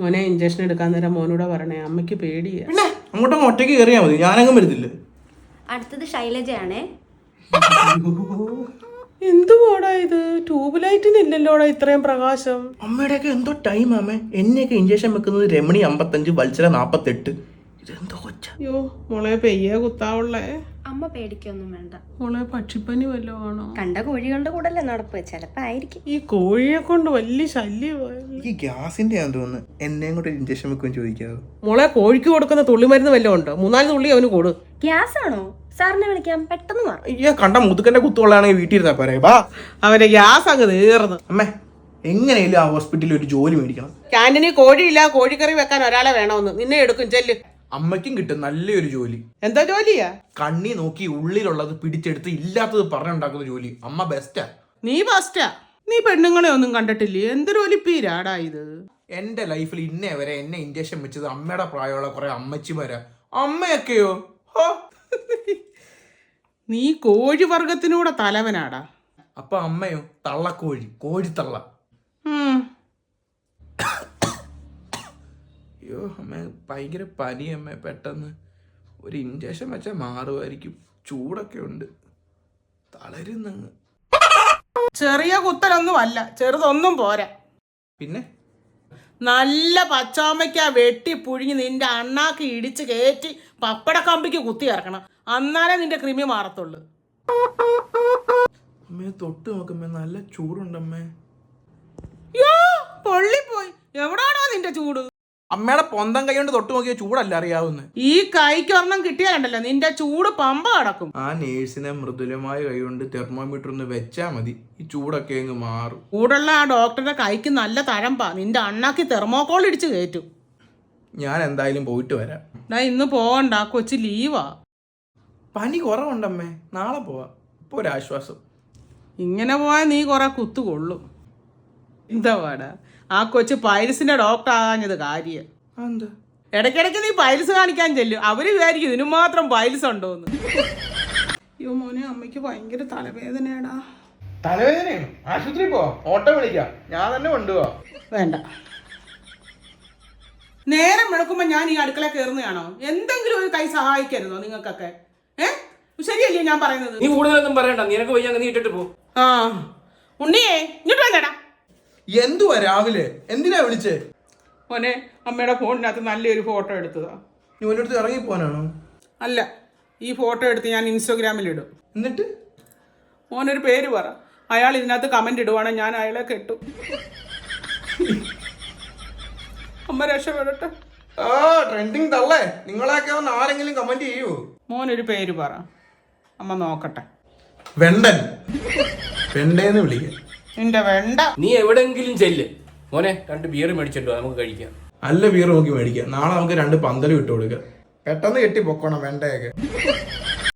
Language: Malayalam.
മോനെ ഇഞ്ചക്ഷൻ എടുക്കാൻ നേരം മോനൂടെ പറഞ്ഞേ അമ്മയ്ക്ക് പേടിയാ. പിന്നെ അങ്ങോട്ടങ്ങ് ഒറ്റയ്ക്ക് കയറിയാൽ മതി ഞാനങ്ങ് വരുന്നില്ല അടുത്തത് ശൈലജയാണേ. എന്തുവാടാ ഇത്? ട്യൂബ് ലൈറ്റിനില്ലല്ലോടാ ഇത്രയും പ്രകാശം. അമ്മയുടെയൊക്കെ എന്തോ ടൈം അമ്മേ. എന്നെയൊക്കെ ഇഞ്ചക്ഷൻ വെക്കുന്നത് രമണി അമ്പത്തഞ്ച് വത്സര നാപ്പത്തെട്ട്. ഇതെന്തോ കൊച്ച. അയ്യോ മോളെ പെയ്യേ കുത്താവുള്ളേ. അമ്മ പേടിക്കൊന്നും വേണ്ട. മോളെ പക്ഷിപ്പനി വല്ലതും ആണോ? കണ്ട കോഴികളുടെ കൂടെ അല്ലേ നടപ്പ്. ചിലപ്പോ ആയിരിക്കും ഈ കോഴിയെ കൊണ്ട് വലിയ ശല്യമായി? ഈ ഗ്യാസിന്റെ ആണെന്ന് തോന്നുന്നു. എന്നെയും കൂടെ ഇഞ്ചക്ഷൻ വെക്കും ചോദിക്കാതെ മോളെ കോഴിക്ക് കൊടുക്കുന്ന തുള്ളിമരുന്ന് വല്ലതും ഉണ്ടോ? മൂന്നാൽ തുള്ളി അവന് കൊടു. ഗ്യാസ് ആണോ സാറിനെ വിളിക്കാം. പെട്ടെന്ന് മാറും അയ്യോ കണ്ട മുതുക്കന്റെ കുത്തുകൊള്ളാണെങ്കിൽ വീട്ടിൽ ഇരുന്നാ പോരെ. ബാ അവന്റെ ഗ്യാസ് അങ്ങ് തീർന്നു. അമ്മേ എങ്ങനെയാലും ആ ഹോസ്പിറ്റലിൽ ഒരു ജോലി മേടിക്കണം. ക്യാന്റീനിൽ കോഴിയില്ല കോഴിക്കറി വെക്കാൻ ഒരാളെ വേണമെന്ന്. നിന്നെ എടുക്കും ചെല്ല്. അമ്മയ്ക്കും കിട്ടും നല്ലൊരു ജോലി. എന്താ ജോലിയാ? കണ്ണി നോക്കി ഉള്ളിലുള്ളത് പിടിച്ചെടുത്ത് ഇല്ലാത്തത് പറഞ്ഞുണ്ടാക്കുന്ന ജോലി. അമ്മ ബെസ്റ്റാ നീ ബെസ്റ്റാ നീ പെണ്ണുങ്ങളെ ഒന്നും കണ്ടിട്ടില്ലേ? എന്തൊരു ഒലിപ്പീരാടാ ഇത്. എന്റെ ലൈഫിൽ ഇന്നേ വരെ എന്നെ ഇഞ്ചക്ഷൻ വെച്ചത് അമ്മയുടെ പ്രായമുള്ള കുറെ അമ്മച്ചിമാരാ. അമ്മയൊക്കെയോ? ഹോ? നീ കോഴി വർഗത്തിനൂടെ തലവനാടാ. അപ്പൊ അമ്മയോ? തള്ളക്കോഴി. കോഴിത്തള്ള. ഉം. അയ്യോ അമ്മ ഭയങ്കര പനി അമ്മ പെട്ടെന്ന്. ഒരു ഇഞ്ചക്ഷൻ വെച്ചാൽ മാറുമായിരിക്കും. ചൂടൊക്കെ ഉണ്ട്. തളരുന്നങ്ങ്. ചെറിയ കുത്തലൊന്നും അല്ല ചെറുതൊന്നും പോരാ. പിന്നെ? നല്ല പച്ചാമയ്ക്ക വെട്ടി പുഴുങ്ങി നിന്റെ അണ്ണാക്ക് ഇടിച്ച് കയറ്റി പപ്പട കമ്പിക്ക് കുത്തി ഇറക്കണം. അന്നാലേ നിന്റെ കൃമി മാറത്തുള്ളൂ. അമ്മേ തൊട്ട് നോക്കുമ്പോ നല്ല ചൂടുണ്ടമ്മേ യോ പൊള്ളിപ്പോയി. എവിടാണോ നിന്റെ ചൂട്? അമ്മയുടെ പൊന്തം കൈ കൊണ്ട് തൊട്ട് നോക്കിയ ചൂടല്ല അറിയാവുന്ന. ഈ കൈക്ക് ഒരെണ്ണം കിട്ടിയാലുണ്ടല്ലോ നിന്റെ ചൂട് പമ്പ കടക്കും. ആ നേഴ്സിനെ മൃദുലമായ കൈ കൊണ്ട് തെർമോമീറ്റർ ഒന്ന് വെച്ചാ മതി ഈ ചൂടൊക്കെ അങ്ങ് മാറും. കൂടുള്ള ആ ഡോക്ടറുടെ കൈക്ക് നല്ല തഴമ്പാ നിന്റെ അണ്ണാക്കി തെർമോക്കോൾ ഇടിച്ച് കയറ്റും. ഞാൻ എന്തായാലും പോയിട്ട് വരാം. ഡാ ഇന്ന് പോകണ്ട ആ കൊച്ചു ലീവാ. പനി കുറവുണ്ടമ്മേ നാളെ പോവാ. ഇപ്പൊ ഒരാശ്വാസം. ഇങ്ങനെ പോയാൽ നീ കുറെ കുത്തു കൊള്ളും എന്താ പാടാ? ആ കൊച്ചു പൈൽസിന്റെ ഡോക്ടർ ആകാഞ്ഞത് കാര്യം. എന്താ ഇടയ്ക്കിടയ്ക്ക് നീ പൈൽസ് കാണിക്കാൻ ചെല്ലും. അവർ വിചാരിക്കും ഇതിനു മാത്രം പൈൽസ് ഉണ്ടോന്ന്. അയ്യോ മോനെ അമ്മയ്ക്ക് ഭയങ്കര തലവേദനയാടാ. തലവേദനയാണ്? ആശുപത്രി പോ ഓട്ടോ വിളിക്കാം. ഞാൻ തന്നെ കൊണ്ടുപോവാ. വേണ്ട. നേരം വെളുക്കുമ്പോ ഞാൻ ഈ അടുക്കള കയറുന്നതാണോ എന്തെങ്കിലും ഒരു കൈ സഹായിക്കരുതോ നിങ്ങൾക്കൊക്കെ? ഏഹ് ശരിയല്ലേ ഞാൻ പറയുന്നത്? നീ കൂടുതലൊന്നും പറയണ്ട. നിനക്ക് വയ്യ നീ ഇട്ടിട്ട് പോ. ആ. ഉണ്ണിയേ ഇങ്ങോട്ട് വന്നേടാ. എന്തുവാ രാവിലെ? എന്തിനാ വിളിച്ചേ? മോനെ അമ്മയുടെ ഫോണിനകത്ത് നല്ലൊരു ഫോട്ടോ എടുത്തതാ. നീ ഒരിടത്ത് ഇറങ്ങി പോകാനാണോ അല്ല ഈ ഫോട്ടോ എടുത്ത് ഞാൻ ഇൻസ്റ്റഗ്രാമിൽ ഇടും എന്നിട്ട്? മോനൊരു പേര് പറ. അയാൾ ഇതിനകത്ത് കമന്റ് ഇടുവാണെങ്കിൽ ഞാൻ അയാളെ കെട്ടു. അമ്മ രക്ഷപ്പെടട്ടെ. ആ ട്രെൻഡിങ് തള്ളേ. നിങ്ങളെയൊക്കെ ഒന്ന് ആരെങ്കിലും കമന്റ് ചെയ്യൂ മോനൊരു പേര് പറ. അമ്മ നോക്കട്ടെ. വെണ്ടൻ. വെണ്ടേന്ന് വിളിക്കാം. നിന്റെ വേണ്ട. നീ എവിടെങ്കിലും ചെല്ല്. മോനെ രണ്ട് ബിയർ മേടിച്ചിട്ടോ നമുക്ക് കഴിക്കാം. നല്ല ബിയർ നോക്കി മേടിക്കാം. നാളെ നമുക്ക് രണ്ട് പന്തലും ഇട്ട് കൊടുക്കാം. പെട്ടെന്ന് കെട്ടി പൊക്കണം വെണ്ടയൊക്കെ.